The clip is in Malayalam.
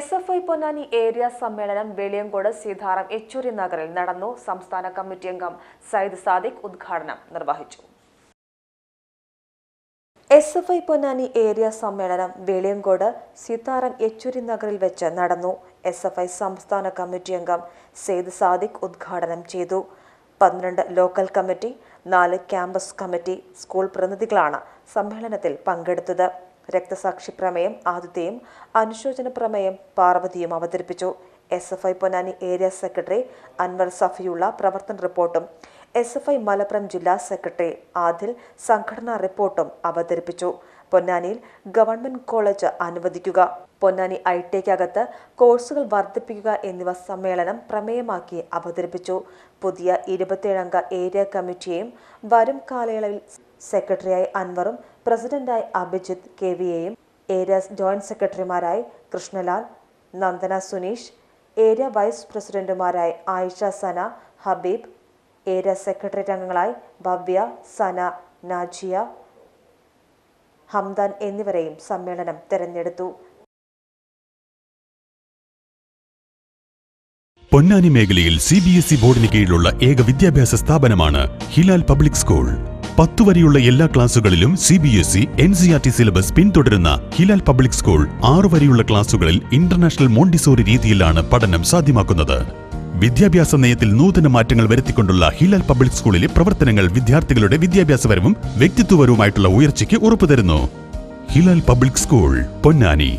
S F I Ponnani area സമ്മേളനം വെളിയങ്കോട് സീതാറാം യെച്ചൂരി നഗറിൽ നടന്നു. സംസ്ഥാന കമ്മിറ്റി അംഗം സയ്യിദ് സാദിഖ് ഉദ്ഘാടനം നിർവഹിച്ചു. S F I Ponnani area സമ്മേളനം വെളിയങ്കോട് സീതാറാം യെച്ചൂരി നഗറിൽ വെച്ച് നടന്നു. എസ് എഫ് ഐ സംസ്ഥാന കമ്മിറ്റി അംഗം സെയ്ദ് സാദിഖ് ഉദ്ഘാടനം ചെയ്തു. പന്ത്രണ്ട് ലോക്കൽ കമ്മിറ്റി നാല് ക്യാമ്പസ് കമ്മിറ്റി സ്കൂൾ പ്രതിനിധികളാണ് സമ്മേളനത്തിൽ പങ്കെടുത്തത്. രക്തസാക്ഷി പ്രമേയം ആദിത്യയും അനുശോചന പ്രമേയം പാർവതിയും അവതരിപ്പിച്ചു. S F I Ponnani area secretary Anwar Safiulla പ്രവർത്തന റിപ്പോർട്ടും എസ് എഫ് ഐ മലപ്പുറം ജില്ലാ സെക്രട്ടറി ആദിൽ സംഘടനാ റിപ്പോർട്ടും അവതരിപ്പിച്ചു. പൊന്നാനിയിൽ ഗവൺമെന്റ് കോളേജ് അനുവദിക്കുക. പൊന്നാനി ഐ ടിക്കകത്ത് കോഴ്സുകൾ വർദ്ധിപ്പിക്കുക എന്നിവ സമ്മേളനം പ്രമേയമാക്കി അവതരിപ്പിച്ചു. പുതിയ ഇരുപത്തിയേഴംഗ ഏരിയ കമ്മിറ്റിയെയും വരും കാലയളവിൽ സെക്രട്ടറിയായി അൻവറും പ്രസിഡന്റായി അഭിജിത്ത് കെ വിയെയും ഏരിയ ജോയിന്റ് സെക്രട്ടറിമാരായി കൃഷ്ണലാൽ നന്ദന സുനീഷ് ഏരിയ വൈസ് പ്രസിഡന്റുമാരായി ആയിഷ സന ഹബീബ് ഏരിയ സെക്രട്ടേറിയറ്റ് അംഗങ്ങളായി ഭവ്യ സന നാജിയ ഹംദാൻ എന്നിവരെയും സമ്മേളനം തെരഞ്ഞെടുത്തു. പൊന്നാനി മേഖലയിൽ സി ബി എസ് ഇ ബോർഡിന് കീഴിലുള്ള ഏക വിദ്യാഭ്യാസ സ്ഥാപനമാണ് ഹിലാൽ പബ്ലിക് സ്കൂൾ. പത്തു വരെയുള്ള എല്ലാ ക്ലാസുകളിലും C B S E N C R T syllabus പിന്തുടരുന്ന ഹിലാൽ പബ്ലിക് സ്കൂൾ ആറു വരെയുള്ള ക്ലാസുകളിൽ ഇന്റർനാഷണൽ മോണ്ടിസോറി രീതിയിലാണ് പഠനം സാധ്യമാക്കുന്നത്. വിദ്യാഭ്യാസ നയത്തിൽ നൂതന മാറ്റങ്ങൾ വരുത്തിക്കൊണ്ടുള്ള ഹിലാൽ പബ്ലിക് സ്കൂളിലെ പ്രവർത്തനങ്ങൾ വിദ്യാർത്ഥികളുടെ വിദ്യാഭ്യാസപരവും വ്യക്തിത്വപരവുമായിട്ടുള്ള ഉയർച്ചയ്ക്ക് ഉറപ്പുതരുന്നു. Hilal public school Ponnani.